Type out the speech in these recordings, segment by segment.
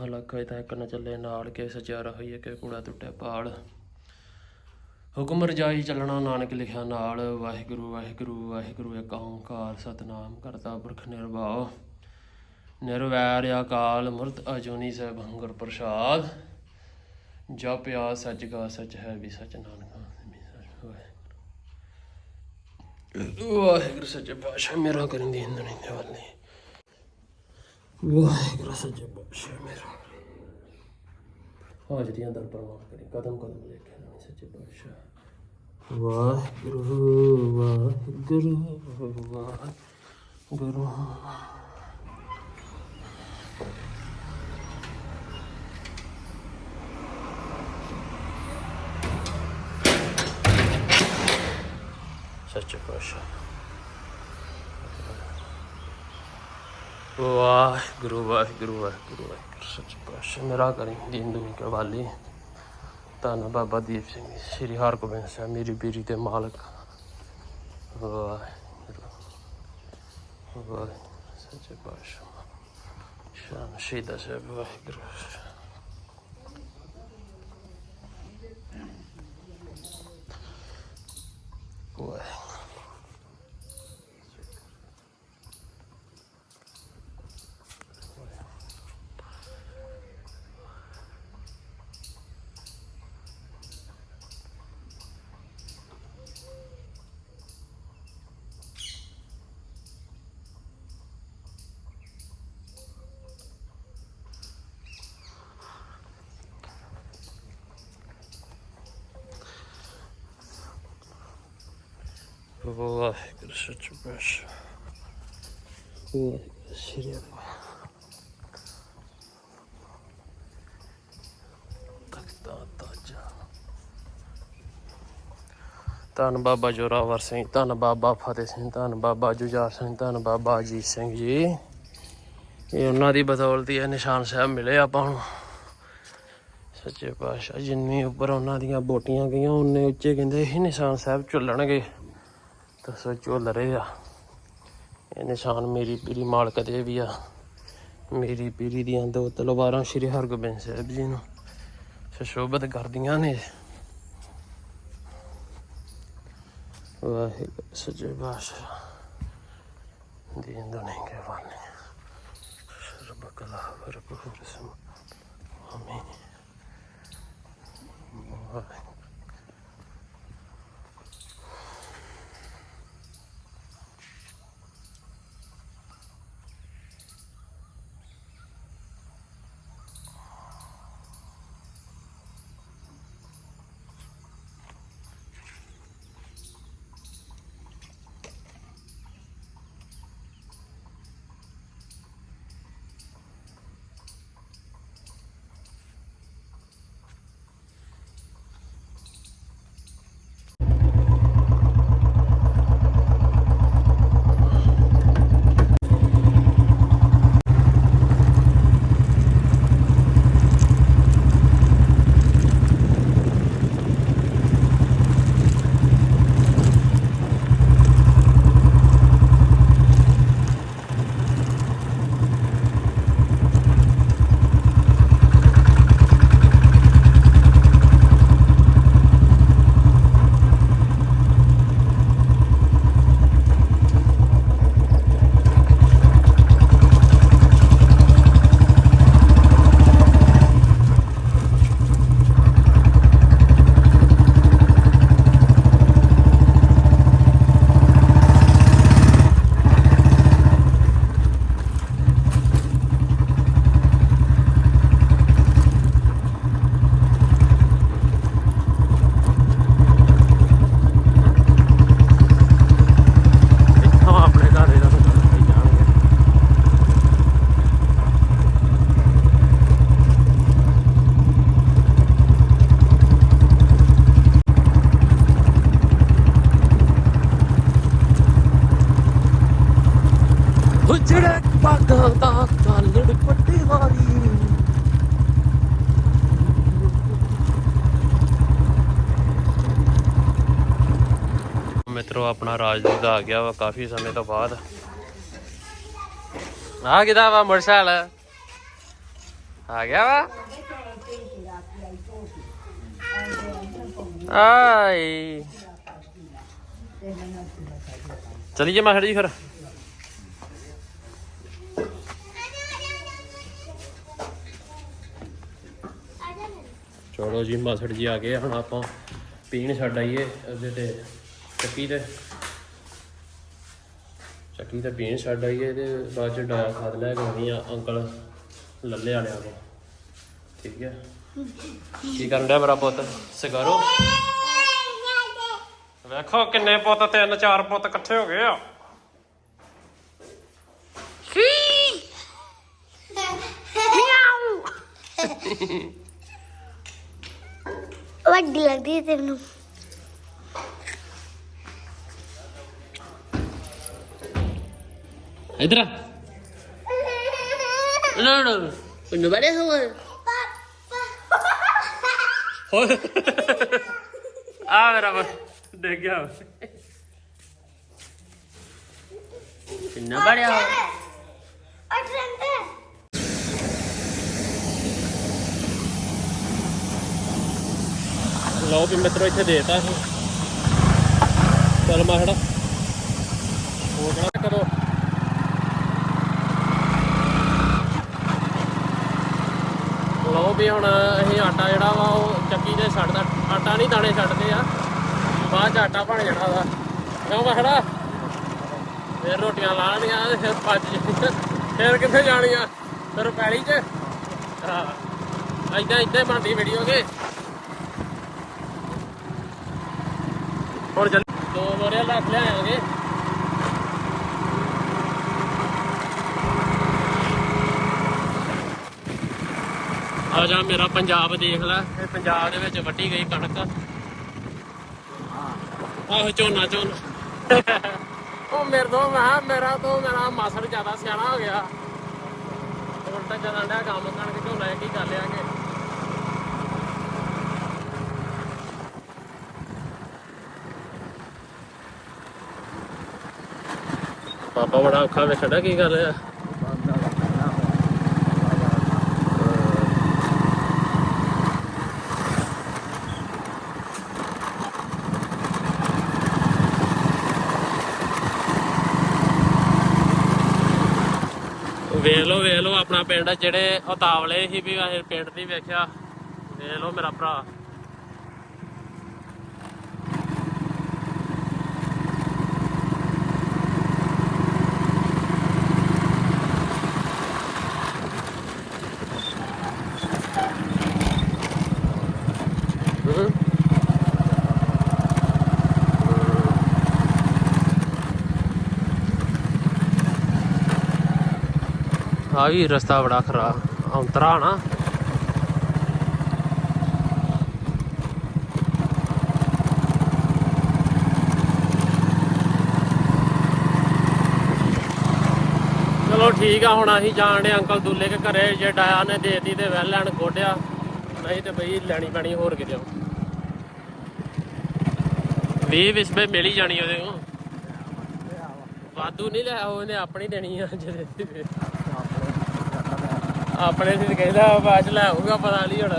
ਲੱਖ ਹੋਏ ਤਾਂ ਇੱਕ ਚੱਲੇ ਨਾਲ ਕੇ ਸਚਿਆਰਾ ਹੋਈਏ ਕਿ ਕੂੜਾ ਟੁੱਟੇ ਪਾਲ। ਹੁਕਮ ਰਜਾਈ ਚੱਲਣਾ ਨਾਨਕ ਲਿਖਿਆ ਨਾਲ। ਵਾਹਿਗੁਰੂ ਵਾਹਿਗੁਰੂ ਵਾਹਿਗੁਰੂ ਏਕ ਓੰਕਾਰ ਸਤਨਾਮ ਕਰਤਾ ਪੁਰਖ ਨਿਰਭਉ। ਨਿਰਵੈਰ ਅਕਾਲ ਮੁਰਤ ਅਜੂਨੀ ਸਹਿ ਗੁਰ ਪ੍ਰਸਾਦ। ਜਪਿਆ ਸੱਚ ਗਾ ਸੱਚ ਹੈ ਵੀ ਸੱਚ ਨਾਨਕ ਵੀ ਵਾਹਿਗੁਰੂ। ਸੱਚੇ ਪਾਤਸ਼ਾਹ, ਮੇਰਾ ਕਰਨ ਦੀ ਹਿੰਦਣੀ ਦੇ ਵਾਲੇ ਵਾਹਿਗੁਰੂ ਸੱਚੇ ਪਾਤਸ਼ਾਹ ਮੇਰਾ ਹਾਜ਼ਰੀਆਂ ਦਰ ਪ੍ਰਮਾਣ ਕਰੀ ਕਦਮ ਕਦਮ ਲੇਖੇ ਨਾ ਸੱਚੇ ਪਾਤਸ਼ਾਹ ਵਾਹਿਗੁਰੂ ਵਾਹਿਗੁਰੂ ਵਾਹਿਗੁਰੂ ਸੱਚੇ ਪਾਤਸ਼ਾਹ ਵਾਹਿਗੁਰੂ ਵਾਹਿਗੁਰੂ ਵਾਹਿਗੁਰੂ ਵਾਹਿਗੁਰੂ ਸੱਚੇ ਪਾਤਸ਼ਾਹ ਮੇਰਾ ਕਰੀ ਦੀਨ ਦੁਨੀ ਕੇ ਵਾਲੀ ਧੰਨ ਬਾਬਾ ਦੀਪ ਸਿੰਘ ਜੀ, ਸ੍ਰੀ ਹਰਗੋਬਿੰਦ ਸਾਹਿਬ ਮੇਰੀ ਬੀਰੀ ਦੇ ਮਾਲਕ ਵਾਹਿਗੁਰੂ ਵਾਹਿਗੁਰੂ ਸੱਚੇ ਪਾਤਸ਼ਾਹ ਸ਼ਾਨ ਸ਼ਹੀਦਾਂ ਸਾਹਿਬ ਵਾਹਿਗੁਰੂ ਵਾਹਿਗੁਰੂ ਵਾਹਿਗੁਰੂ ਸੱਚੇ ਪਾਤਸ਼ਾਹ ਵਾਹਿਗੁਰੂ ਧੰਨ ਬਾਬਾ ਜੋਰਾਵਰ ਸਿੰਘ ਧੰਨ ਬਾਬਾ ਫਤਿਹ ਸਿੰਘ ਧੰਨ ਬਾਬਾ ਜੁਝਾਰ ਸਿੰਘ ਧੰਨ ਬਾਬਾ ਅਜੀਤ ਸਿੰਘ ਜੀ ਇਹ ਉਹਨਾਂ ਦੀ ਬਦੌਲਤ ਹੀ ਇਹ ਨਿਸ਼ਾਨ ਸਾਹਿਬ ਮਿਲੇ ਆਪਾਂ ਨੂੰ ਸੱਚੇ ਪਾਤਸ਼ਾਹ ਜਿੰਨੀ ਉੱਪਰ ਉਹਨਾਂ ਦੀਆਂ ਬੋਟੀਆਂ ਗਈਆਂ ਉਹਨੇ ਉੱਚੇ ਕਹਿੰਦੇ ਇਹ ਨਿਸ਼ਾਨ ਸਾਹਿਬ ਝੁੱਲਣਗੇ ਦੱਸੋ ਝੁੱਲ ਰਹੇ ਆ। ਇਹ ਨਿਸ਼ਾਨ ਮੇਰੀ ਪੀਰੀ ਮਾਲਕ ਦੇ ਵੀ ਆ। ਮੇਰੀ ਪੀਰੀ ਦੀਆਂ ਦੋ ਤਲਵਾਰਾਂ ਸ਼੍ਰੀ ਹਰਗੋਬਿੰਦ ਸਾਹਿਬ ਜੀ ਨੂੰ ਸੁਸ਼ੋਭਿਤ ਕਰਦੀਆਂ ਨੇ। ਵਾਹਿਗੁਰੂ, ਸੱਚੇ ਪਾਤਸ਼ਾਹ ਦੀਨ ਦੁਨੀ ਕੇ ਵਾਲੇ ਸਰਬ ਕਲਾ ਵਰਪੁਰ ਸਮ ਆਮੀਨ। ਵਾਹਿਗੁਰੂ। ਮਿੱਤਰੋ, ਆਪਣਾ ਰਾਜਦੂਤ ਆ ਗਿਆ ਵਾ ਕਾਫੀ ਸਮੇਂ ਤੋਂ ਬਾਅਦ। ਆ ਕਿਦਾ ਵਾ ਮੋਟਰਸਾਈਕਲ? ਆ ਗਿਆ ਵਾ? ਆਈ ਚਲੀਏ ਮਾਸੜ ਜੀ ਫਿਰ। ਚਲੋ ਜੀ, ਮਾਸੜ ਜੀ ਆ ਗਏ ਹੁਣ ਆਪਾਂ ਪੀਣ ਛੱਡ ਆਈਏ ਉਹਦੇ ਤੇ। ਚੱਕੀ ਤੇ। ਚੱਕੀ ਤੇ ਪੀਣ ਛੱਡ ਆਈਏ ਤੇ ਬਾਅਦ ਚ ਡਾਇਆ ਖਾਦ ਲੈ ਕੇ ਆਉਣੀ ਆ ਅੰਕਲ ਲੱਲੇ ਵਾਲਿਆਂ ਕੋਲ। ਠੀਕ ਹੈ ਕੀ ਕਰਨ ਡਿਆ ਮੇਰਾ ਪੁੱਤ? ਸਿਗਾਰੋ? ਵੇਖੋ ਕਿੰਨੇ ਪੁੱਤ, ਤਿੰਨ ਚਾਰ ਪੁੱਤ ਇਕੱਠੇ ਹੋ ਗਏ ਆ। ਵੱਡੀ ਲੱਗਦੀ ਤੈਨੂੰ। ਇਧਰ ਆ। ਨਾ ਨਾ ਪਿੰਡ ਬੜੇ ਹੋਏ ਹੋਏ ਆ ਮੇਰਾ ਬ- ਡਿੱਗ ਗਿਆ। ਪਿੰਡ ਬੜਿਆ ਹੋਏ ਲਓ ਵੀ ਮਿੱਤਰੋ, ਇੱਥੇ ਦੇਤਾ ਸੀ ਚੱਲ ਮਾਹੜਾ ਹੋਰ ਕਿਹੜਾ ਕਰੋ ਲਓ ਵੀ ਹੁਣ ਅਸੀਂ ਆਟਾ ਜਿਹੜਾ ਵਾ ਉਹ ਚੱਕੀ ਤੇ ਛੱਡਦਾ। ਆਟਾ ਨਹੀਂ ਦਾਣੇ ਛੱਡਦੇ ਆ। ਬਾਅਦ ਚ ਆਟਾ ਬਣ ਜਾਣਾ ਵਾ। ਕਿਉਂ ਮਾਹੜਾ ਫਿਰ ਰੋਟੀਆਂ ਲਾਣੀਆਂ ਤੇ ਫਿਰ ਭੱਜ ਫਿਰ ਕਿੱਥੇ ਜਾਣੀਆਂ? ਫਿਰ ਪੈਲੀ 'ਚ? ਹਾਂ। ਐਦਾਂ ਐਦਾਂ ਬਣਦੀ ਵੀਡੀਓ ਕੇ ਹੋਰ ਚੱਲ ਦੋ ਬੋਰੇ ਲੱਗ ਲਿਆਵਾਂਗੇ। ਆ ਜਾ ਮੇਰਾ ਪੰਜਾਬ ਦੇਖ ਲੈ ਇਹ ਪੰਜਾਬ ਦੇ ਵਿੱਚ ਵੱਢੀ ਗਈ ਕਣਕ। ਆਹੋ ਝੋਨਾ ਝੋਨਾ। ਉਹ ਮੇਰੇ ਤੋਂ ਮੈਂ ਮੇਰਾ ਤੋਂ ਮੇਰਾ ਮਾਸੜ ਜ਼ਿਆਦਾ ਸਿਆਣਾ ਹੋ ਗਿਆ। ਉਲਟਾ ਚੱਲਣ ਡਿਆ ਕੰਮ ਕਣਕ ਝੋਨਾ ਇਹ ਕੀ ਕਰ ਲਿਆ ਕਿ ਪਾਪਾ ਬੜਾ ਔਖਾ ਵੇਖਦਾ ਕੀ ਕਰ ਰਿਹਾ। ਵੇਖ ਲਓ ਵੇਖ ਲਓ ਆਪਣਾ ਪਿੰਡ, ਜਿਹੜੇ ਉਤਾਵਲੇ ਸੀ ਵੀ ਅਸੀਂ ਪਿੰਡ ਦੀ ਵੇਖਿਆ ਵੇਖ ਲਓ ਮੇਰਾ ਭਰਾ ਹਮ। ਆ ਵੀ ਰਸਤਾ ਬੜਾ ਖਰਾਬ। ਅੰਤਰਾ ਨਾ। ਚਲੋ ਠੀਕ ਆ, ਹੁਣ ਅਸੀਂ ਜਾਣ ਡੇ ਅੰਕਲ ਦੁੱਲੇ ਕੇ ਘਰੇ। ਜੇ ਡਾਇਆ ਨੇ ਦੇਤੀ ਤੇ ਵੈਲ ਲੈਣ ਗੋਡਿਆ। ਨਹੀਂ ਤੇ ਬਈ ਲੈਣੀ ਪੈਣੀ ਹੋਰ ਕਿਤੇ। ਵੀ ਵਿਸਬੇ ਮਿਲ ਹੀ ਜਾਣੀ ਉਹਦੇ ਕੋਲ। ਵਾਧੂ ਨਹੀਂ ਲਿਆ ਉਹਨੇ ਆਪਣੀ ਦੇਣੀ ਆ ਜਿਹਦੇ ਆਪਣੇ ਸੀ ਕਹਿੰਦਾ ਬਾਅਦ ਚ ਲੈ ਪਤਾ ਨਹੀਂ ਹੁਣ।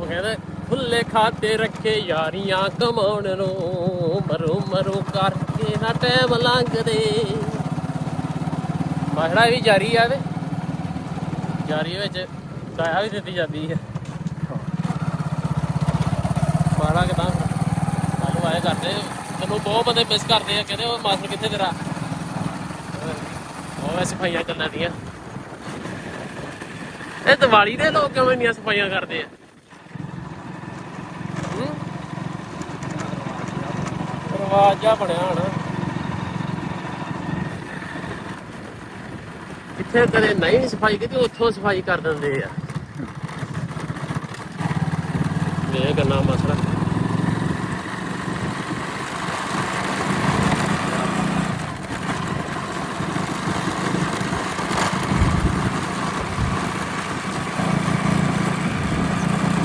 ਉਹ ਕਹਿੰਦਾ ਖੁੱਲੇ ਖਾਤੇ ਰੱਖੇ ਯਾਰੀਆਂ ਕਮਾਉਣ ਨੂੰ, ਮਰੂ ਮਰੂ ਕਰਕੇ ਨਾ ਟਾਈਮ ਲੰਘਦੇ। ਮਾਹੜਾ ਵੀ ਜਾਰੀ ਆ ਵੇ। ਜਾਰੀ ਵਿੱਚ ਗਾਇਆ ਵੀ ਦਿੱਤੀ ਜਾਂਦੀ ਹੈ ਮਾਹੜਾ ਕਿਦਾਂ ਸਾਨੂੰ ਆਏ ਕਰਦੇ। ਤੈਨੂੰ ਬਹੁਤ ਬੰਦੇ ਮਿਸ ਕਰਦੇ ਆ, ਕਹਿੰਦੇ ਉਹ ਮਾਸਟਰ ਕਿੱਥੇ ਤੇਰਾ? ਉਹ ਸਫਾਈਆਂ ਚੱਲਣ ਦੀਆਂ। ਇਹ ਦੀਵਾਲੀ ਦੇ ਲੋਕ ਕਿਉਂ ਇੰਨੀਆਂ ਸਫਾਈਆਂ ਕਰਦੇ ਆ? ਹੂੰ? ਬਣਿਆ ਹਣ। ਇੱਥੇ ਕਦੇ ਨਹੀਂ ਸਫ਼ਾਈ ਕੀਤੀ, ਉੱਥੋਂ ਸਫ਼ਾਈ ਕਰ ਦਿੰਦੇ ਆ। ਇਹ ਗੱਲਾਂ ਮਸਲਾ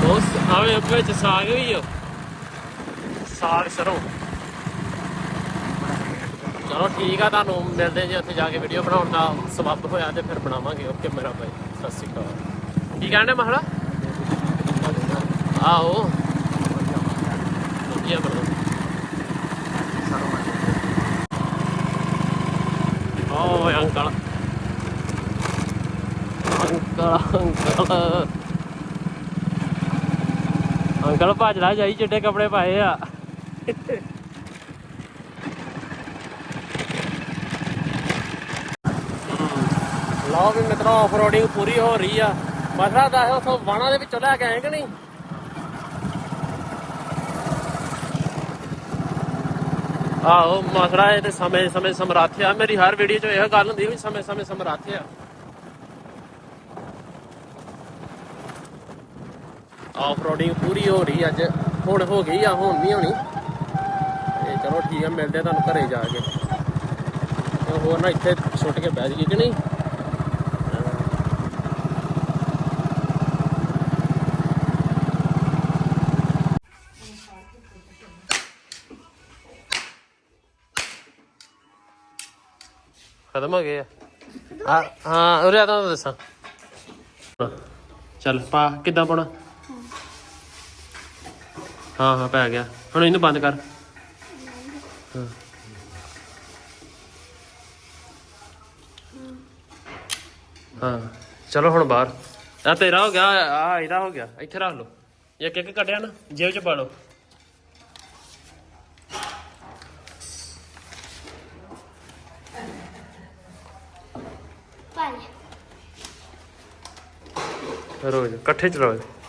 ਬਹੁਤ ਆਵੇ ਵਿੱਚ ਸਾਗ ਵੀ ਹੋ ਸਾਗ ਸਰੋਂ। ਚਲੋ ਠੀਕ ਆ, ਤੁਹਾਨੂੰ ਮਿਲਦੇ ਜੇ ਉੱਥੇ ਜਾ ਕੇ ਵੀਡੀਓ ਬਣਾਉਣ ਦਾ ਸਬੱਬ ਹੋਇਆ ਤੇ ਫਿਰ ਬਣਾਵਾਂਗੇ। ਓਕੇ ਮੇਰਾ ਭਾਈ, ਸਤਿ ਸ਼੍ਰੀ ਅਕਾਲ। ਕੀ ਕਹਿੰਦੇ ਮਹਲਾ ਆਓ ਵਧੀਆ ਬਣਾ। ਓਏ ਅੰਕਲ। Uncle uncle. ਅੰਕਲ ਭੱਜਦਾ ਜਾਈ ਚਿੱਟੇ ਕੱਪੜੇ ਪਾਏ ਆ। ਲਓ ਵੀ ਮਿੱਤਰੋ ਆਫਰੋਡਿੰਗ ਪੂਰੀ ਹੋ ਰਹੀ ਆ। ਮਸਲਾ ਦੱਸ ਉਥੋਂ ਵਾਣਾ ਦੇ ਵਿੱਚੋਂ ਲੈ ਕੇ ਆਏ ਕਿ ਨਹੀਂ? ਆਹੋ, ਮਸਲਾ ਇਹ ਤੇ ਸਮੇਂ ਸਮੇਂ ਸਮਰੱਥ ਆ। ਮੇਰੀ ਹਰ ਵੀਡੀਓ 'ਚ ਇਹ ਗੱਲ ਹੁੰਦੀ ਵੀ ਸਮੇਂ ਸਮੇਂ ਸਮਰੱਥ ਆ ਆਫਰੋਡਿੰਗ ਪੂਰੀ ਹੋ ਰਹੀ ਅੱਜ। ਹੁਣ ਹੋ ਗਈ ਆ, ਹੁਣ ਨਹੀਂ ਹੋਣੀ। ਤੇ ਚਲੋ ਠੀਕ ਆ, ਮਿਲਦੇ ਆ ਤੁਹਾਨੂੰ ਘਰੇ ਜਾ ਕੇ। ਤੇ ਹੋਰ ਨਾ ਇੱਥੇ ਛੁੱਟ ਕੇ ਬਹਿ ਜਾਈਏ ਕਿ ਨਹੀਂ? ਖਤਮ ਹੋ ਗਏ ਆ। ਹਾਂ ਹਾਂ, ਉਰੇ ਆ, ਤੁਹਾਨੂੰ ਦੱਸਾਂ। ਚੱਲ, ਪਾ, ਕਿੱਦਾਂ ਪਾਉਣਾ? ਹਾਂ ਹਾਂ ਪੈ ਗਿਆ। ਹੁਣ ਇਹਨੂੰ ਬੰਦ ਕਰ। ਹਾਂ। ਹਾਂ ਚਲੋ ਹੁਣ ਬਾਹਰ। ਆ ਤੇਰਾ ਹੋ ਗਿਆ ਆ ਇਹਦਾ ਹੋ ਗਿਆ। ਇੱਥੇ ਰੱਖ ਲਓ। ਇੱਕ ਇੱਕ ਕੱਢਿਆ ਨਾ ਜੇਬ 'ਚ ਪਾ ਲਓ। ਰੋਜ਼ ਇਕੱਠੇ ਚਲਾਓ। ਨਹੀਂ ਬੰਦਾ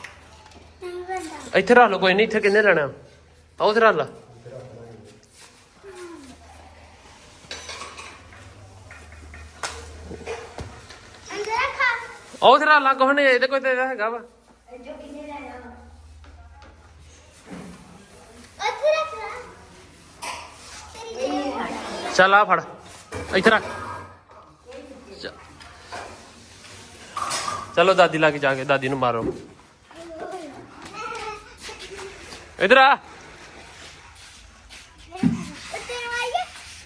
ਇੱਥੇ ਰੱਖ ਲਓ, ਕੋਈ ਨਹੀਂ, ਇੱਥੇ ਕਿੰਨੇ ਲੈਣਾ? ਆਓ ਉੱਥੇ ਰੱਖ ਲਾ। ਆਓ ਉੱਥੇ ਰੱਖ ਲਾ ਕੋਈ ਇਹਦੇ ਕੋਈ ਤੇ ਹੈਗਾ ਵਾ। ਚੱਲ ਆ ਫੜ, ਇੱਥੇ ਰੱਖ। ਚਲੋ ਦਾਦੀ ਲਾਗੇ ਜਾ ਕੇ, ਦਾਦੀ ਨੂੰ ਮਾਰੋ। ਇਧਰ ਆ।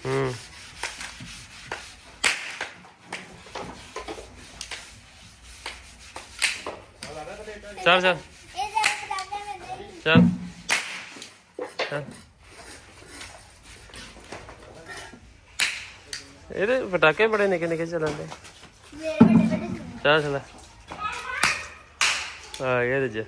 ਹੂੰ। ਚੱਲ ਚੱਲ। ਚੱਲ। ਚੱਲ। ਇਹਦੇ ਪਟਾਕੇ ਬੜੇ ਨਿੱਕੇ ਨਿੱਕੇ ਚੱਲਦੇ ਮੇਰੇ ਵੱਡੇ ਵੱਡੇ ਚੱਲ ਚੱਲ। ਆ ਗਿਆ ਦੂਜਾ